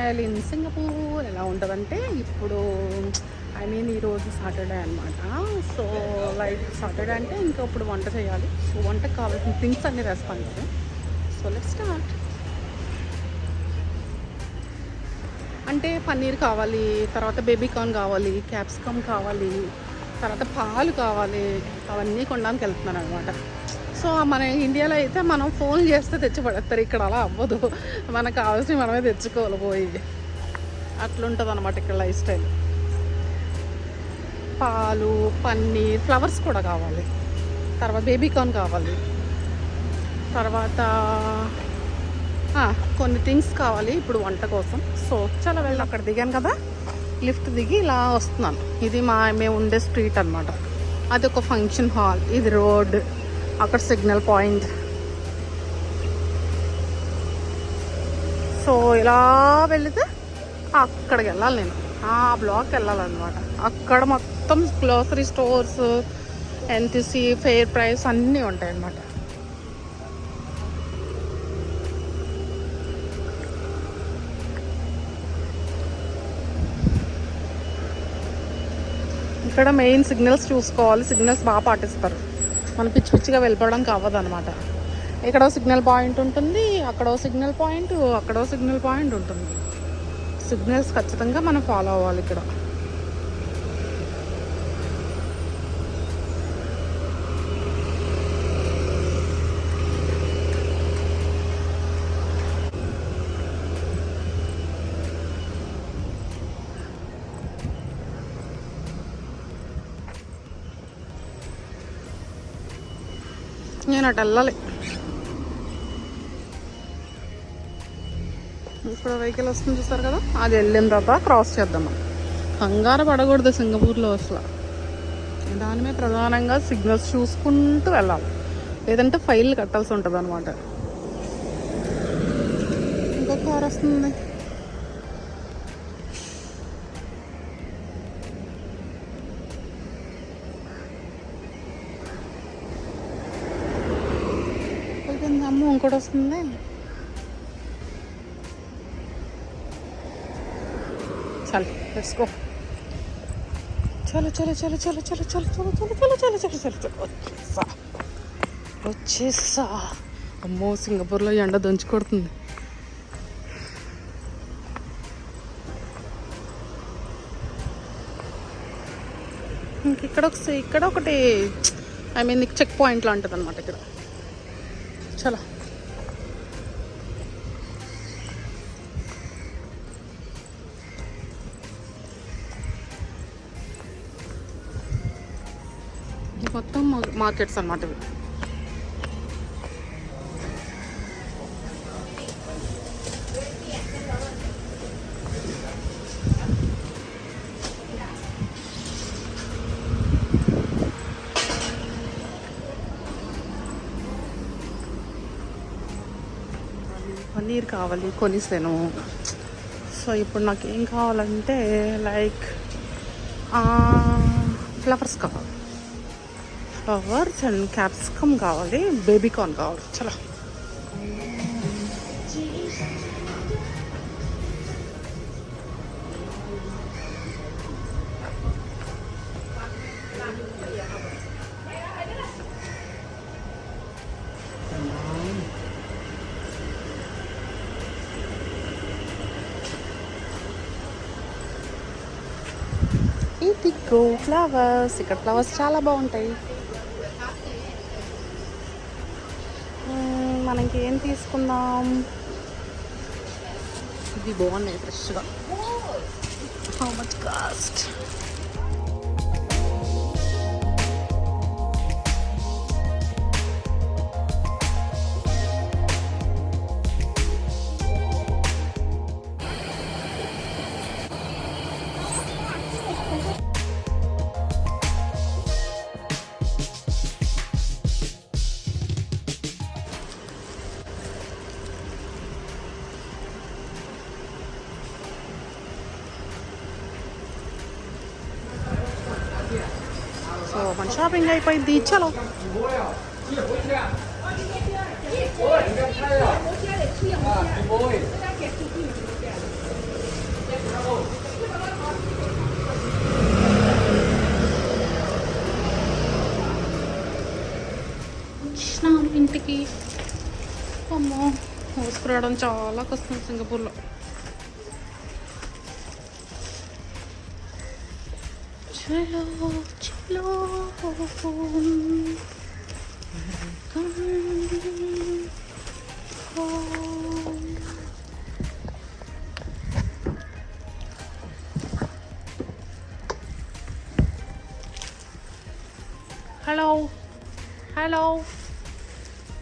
Style in Singapore ఎలా ఉంటుందంటే ఇప్పుడు ఐ మీన్ ఈరోజు సాటర్డే అనమాట సో లైక్ సాటర్డే అంటే ఇంకా ఇప్పుడు వంట చేయాలి. సో వంటకు కావాల్సిన థింగ్స్ అన్ని రెస్పాన్స్ సో లెట్ స్టార్ట్ అంటే పన్నీర్ కావాలి తర్వాత బేబీ కార్న్ కావాలి క్యాప్సికమ్ కావాలి తర్వాత పాలు కావాలి అవన్నీ కొనడానికి వెళ్తున్నాను అనమాట సో మన ఇండియాలో అయితే మనం ఫోన్ చేస్తే తెచ్చిపడేస్తారు. ఇక్కడ అలా అవ్వదు. మనకు కావాల్సినవి మనమే తెచ్చుకోవాలి పోయి. అట్లుంటుంది అనమాట ఇక్కడ లైఫ్ స్టైల్ పాలు పన్నీర్ ఫ్లవర్స్ కూడా కావాలి. తర్వాత బేబీ కార్న్ కావాలి. తర్వాత కొన్ని థింగ్స్ కావాలి ఇప్పుడు వంట కోసం. సో చాలా వెళ్ళి అక్కడ దిగాను కదా. లిఫ్ట్ దిగి ఇలా వస్తున్నాను. ఇది మా మేము ఉండే స్ట్రీట్ అనమాట అది ఒక ఫంక్షన్ హాల్ ఇది రోడ్. అక్కడ సిగ్నల్ పాయింట్. సో ఇలా వెళితే అక్కడికి వెళ్ళాలి నేను. ఆ బ్లాక్ వెళ్ళాలన్నమాట. అక్కడ మొత్తం grocery stores NTC fair price అన్నీ ఉంటాయి అన్నమాట ఇక్కడ మెయిన్ సిగ్నల్స్ చూసుకోవాలి. సిగ్నల్స్ బాగా పాటిస్తారు. మనం పిచ్చి పిచ్చిగా వెళ్ళిపోవడానికి అవ్వదు అనమాట ఇక్కడో సిగ్నల్ పాయింట్ ఉంటుంది అక్కడో సిగ్నల్ పాయింట్ అక్కడో సిగ్నల్ పాయింట్ ఉంటుంది. సిగ్నల్స్ ఖచ్చితంగా మనం ఫాలో అవ్వాలి ఇక్కడ. నేను అటు వెళ్ళాలి. ఇప్పుడు వెహికల్ వస్తుంది చూస్తారు కదా? అది వెళ్ళిన తర్వాత క్రాస్ చేద్దాం మనం. కంగారు పడకూడదు సింగపూర్లో అసలు. దాని మీద ప్రధానంగా సిగ్నల్స్ చూసుకుంటూ వెళ్ళాలి. లేదంటే ఫైల్ కట్టాల్సి ఉంటుంది అనమాట ఇంకా కార్ వస్తుంది అయిపోయింది అమ్మ ఇంకోటి వస్తుంది చాలు లెట్స్ గో చలో చలో చలో చలో చలో చలో చలో చలో చలో చలో చలో చలో చలో వచ్చేసా వచ్చేసా అమ్మో సింగపూర్లో ఎండ దంచి కొడుతుంది ఇంక ఇక్కడ ఒక ఇక్కడ ఒకటి ఐ మీన్ చెక్ పాయింట్ లాంటిది అనమాట ఇక్కడ చలో మొత్తం మా- మార్కెట్స్ అన్నమాట ఇవి. పన్నీర్ కావాలి కొనిసాను సో ఇప్పుడు నాకు ఏం కావాలంటే లైక్ ఫ్లవర్స్ కావాలి. ఫ్లవర్స్ అండ్ క్యాప్సికమ్ కావాలి బేబీ కార్న్ కావాలి చలో ఇది గో ఫ్లవర్స్ ఇక్కడ ఫ్లవర్స్ చాలా బాగుంటాయి. మనకి ఏం తీసుకుందాం? ఇది బాగున్నాయి ఫ్రెష్గా హౌ మచ్ కాస్ట్ మన షాపింగ్ అయిపోయింది. చలో. ఇంటికి. అమ్మో మోసుకురావడం చాలా కష్టం సింగపూర్లో. చలో. Hello. Hello.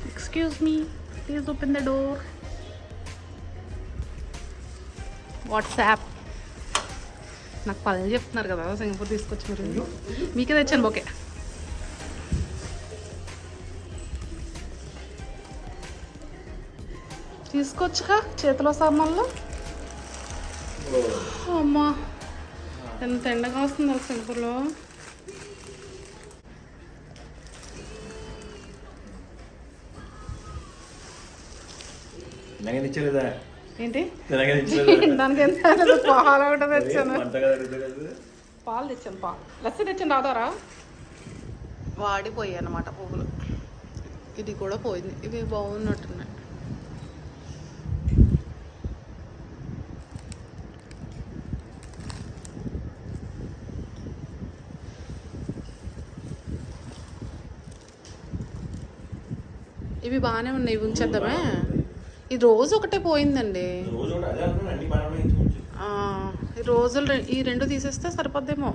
Excuse me. Please open the door. WhatsApp నాకు పనులు చెప్తున్నారు కదా సింగపూర్ తీసుకొచ్చి మీరు. మీకే తెచ్చాను ఓకే. తీసుకొచ్చుగా చేతిలో సామాన్లు. అమ్మా ఎంత ఎండగా వస్తుంది అసలు సింగపూర్లో. ఇచ్చలేదా ఏంటి? దానికి ఎంత పాలు ఒకటి తెచ్చాను. పాలు తెచ్చాను పాలు. లస్సీ తెచ్చాను రాదారా? వాడిపోయాయి అన్నమాట పువ్వులు. ఇది కూడా పోయింది. ఇవి బాగున్నట్టున్నాయి. ఇవి బాగానే ఉన్నాయి. ఇవి ఉంచేద్దామే. ఇది రోజు ఒకటే పోయిందండి ఈ రోజులు ఈ రెండు తీసేస్తే సరిపోద్దేమో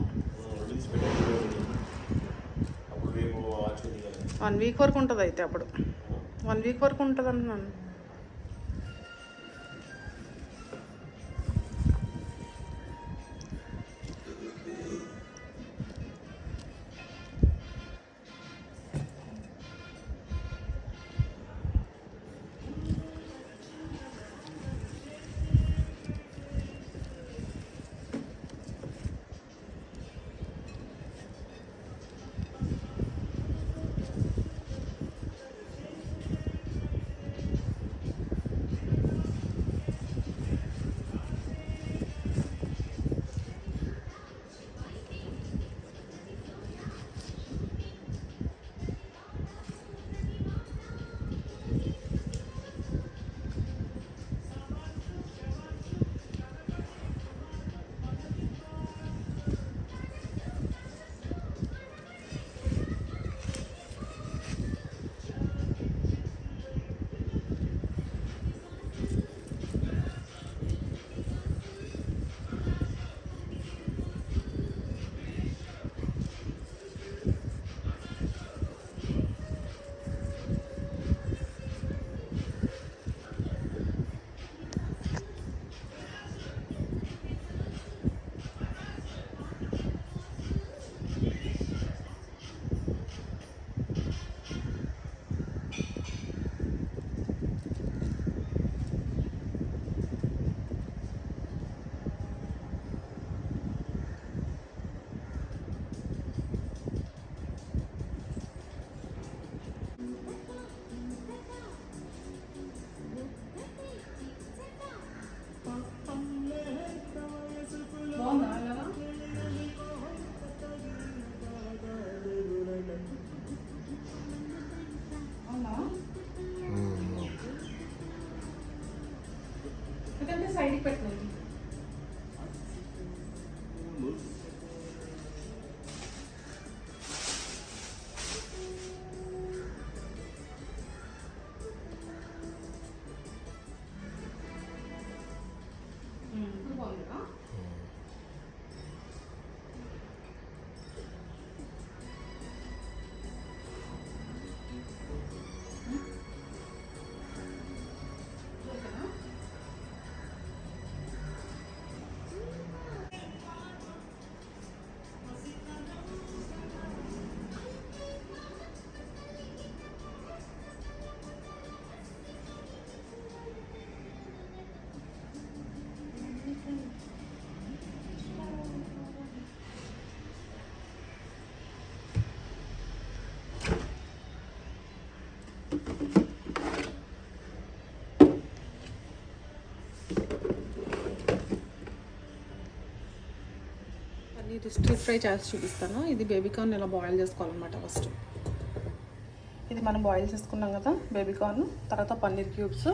వన్ వీక్ వరకు ఉంటుంది అయితే అప్పుడు వన్ వీక్ వరకు ఉంటుంది అంటున్నాను ఇది స్టీర్ ఫ్రై చేసి చూపిస్తాను. ఇది బేబీ కార్న్ ఇలా బాయిల్ చేసుకోవాలన్నమాట ఫస్ట్ ఇది మనం బాయిల్ చేసుకున్నాం కదా బేబీ కార్న్ తర్వాత paneer cubes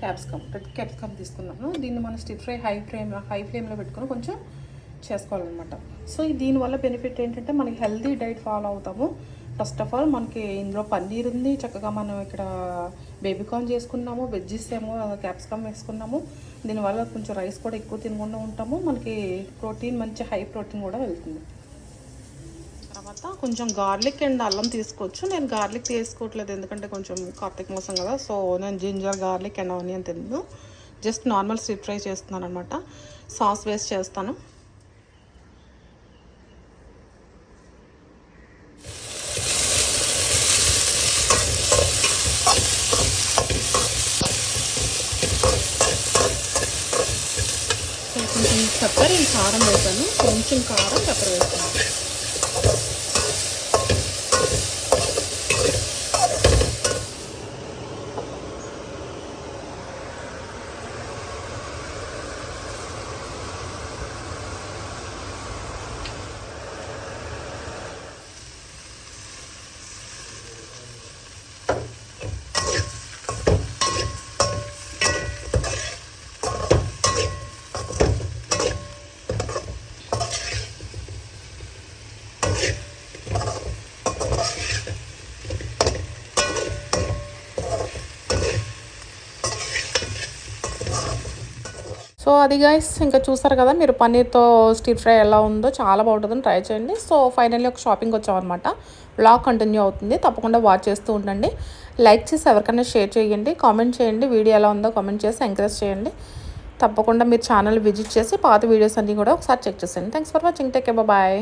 capsicum red capsicum తీసుకున్నాను దీన్ని మనం stiff fry high flame high ఫ్లేమ్లో పెట్టుకుని కొంచెం చేసుకోవాలన్నమాట. సో దీనివల్ల బెనిఫిట్ ఏంటంటే మనకి హెల్దీ డైట్ ఫాలో అవుతాము. ఫస్ట్ ఆఫ్ ఆల్ మనకి ఇందులో పన్నీర్ ఉంది చక్కగా మనం ఇక్కడ బేబీ కార్న్ చేసుకున్నాము వెజ్జెస్ ఏమో క్యాప్సికమ్ వేసుకున్నాము. దీనివల్ల కొంచెం రైస్ కూడా ఎక్కువ తినకుండా ఉంటాము. మనకి ప్రోటీన్ మంచి హై ప్రోటీన్ కూడా వెళ్తుంది. తర్వాత కొంచెం గార్లిక్ అండ్ అల్లం తీసుకోవచ్చు. నేను గార్లిక్ తీసుకోవట్లేదు ఎందుకంటే కొంచెం కార్తీక మాసం కదా. సో నేను జింజర్ గార్లిక్ అండ్ ఆనియన్ తిన్నాను జస్ట్ నార్మల్ స్వీట్ ఫ్రై చేస్తున్నాను అనమాట సాస్ వేస్ట్ చేస్తాను. కొంచెం చక్కర కారం వేసాను. కొంచెం కారం చక్కెర వేస్తాను సో అది గైస్ ఇంకా చూసారు కదా మీరు పన్నీర్తో స్టీర్ ఫ్రై ఎలా ఉందో చాలా బాగుంటుందని ట్రై చేయండి. సో ఫైనల్లీ ఒక షాపింగ్ వచ్చామన్నమాట. బ్లాగ్ కంటిన్యూ అవుతుంది. తప్పకుండా వాచ్ చేస్తూ ఉండండి. లైక్ చేసి ఎవరికైనా షేర్ చేయండి. కామెంట్ చేయండి. వీడియో ఎలా ఉందో కామెంట్ చేసి ఎంకరేజ్ చేయండి. తప్పకుండా మీరు ఛానల్ విజిట్ చేసి పాత వీడియోస్ అన్నీ కూడా ఒకసారి చెక్ చేసేయండి. Thanks for watching take bye